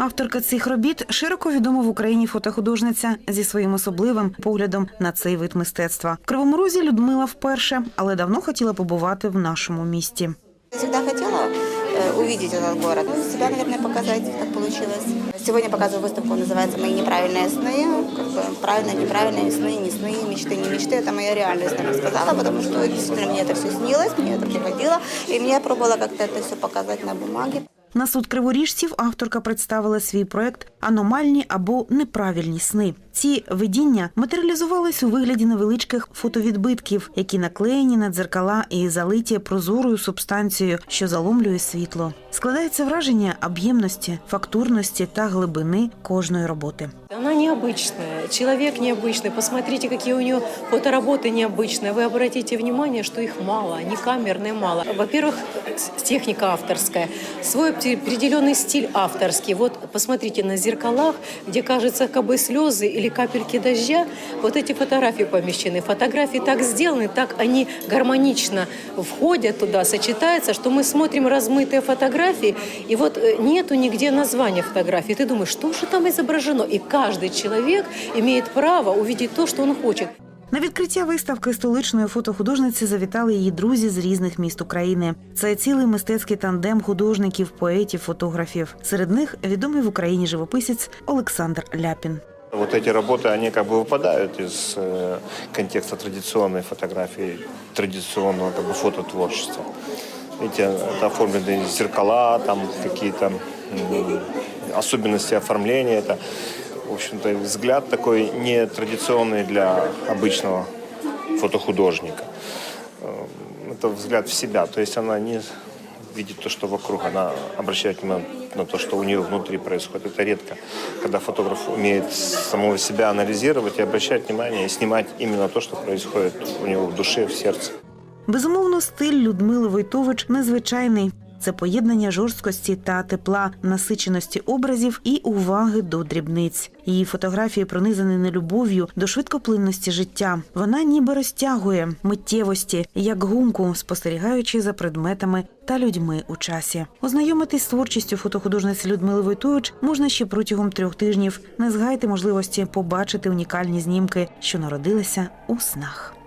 Авторка цих робіт широко відома в Україні фотохудожниця зі своїм особливим поглядом на цей вид мистецтва. В Кривому Розі Людмила вперше, але давно хотіла побувати в нашому місті. Всегда хотела э, увидеть этот город, ну, себя, наверное, показать, так получилось. Сегодня показываю выставку, называется «Мои неправильные сны». Как бы правильные, неправильные сны, не сны, мечты, не мечты. Это моя реальность, я так сказала, потому что действительно мне это все снилось, мне это приходило. И мне я пробовала как-то это все показать на бумаге. На суд криворіжців авторка представила свій проект Аномальні або неправильні сни. Ці видіння матеріалізувались у вигляді невеличких фотовідбитків, які наклеєні на дзеркала і залиті прозорою субстанцією, що заломлює світло. Складається враження об'ємності, фактурності та глибини кожної роботи. Она необычная, человек необычный. Посмотрите, какие у нее фотоработы необычные. Вы обратите внимание, что их мало, они камерные мало. Во-первых, с- техника авторская, свой определенный стиль авторский. Вот посмотрите на зеркалах, где кажется как бы слезы или капельки дождя. Вот эти фотографии помещены. Фотографии так сделаны, так они гармонично входят туда, сочетаются, что мы смотрим размытые фотографии, и вот э, нету нигде названия фотографии. Ты думаешь, что же там изображено? И каждый человек имеет право увидеть то, что он хочет. На відкриття виставки столичної фотохудожниці завітали її друзі з різних міст України. Це цілий мистецький тандем художників, поетів, фотографів. Серед них відомий в Україні живописець Олександр Ляпін. Вот эти работы, они как бы выпадают из э, контекста традиционной фотографии, традиционного как бы фототворчества. Видите, это оформлены зеркала, там какие-то м, особенности оформления. Это, в общем-то, взгляд такой не традиционный для обычного фотохудожника. Э, Это взгляд в себя, то есть она не видит то, что вокруг, она обращает внимание на то, что у нее внутри происходит. Это редко, когда фотограф умеет самого себя анализировать и обращать внимание и снимать именно то, что происходит у него в душе, в сердце. Безумовно, стиль Людмили Войтович незвичайний. Це поєднання жорсткості та тепла, насиченості образів і уваги до дрібниць. Її фотографії пронизані нелюбов'ю до швидкоплинності життя. Вона ніби розтягує миттєвості, як гумку, спостерігаючи за предметами та людьми у часі. Ознайомитись з творчістю фотохудожниці Людмили Войтович можна ще протягом трьох тижнів. Не згайте можливості побачити унікальні знімки, що народилися у снах.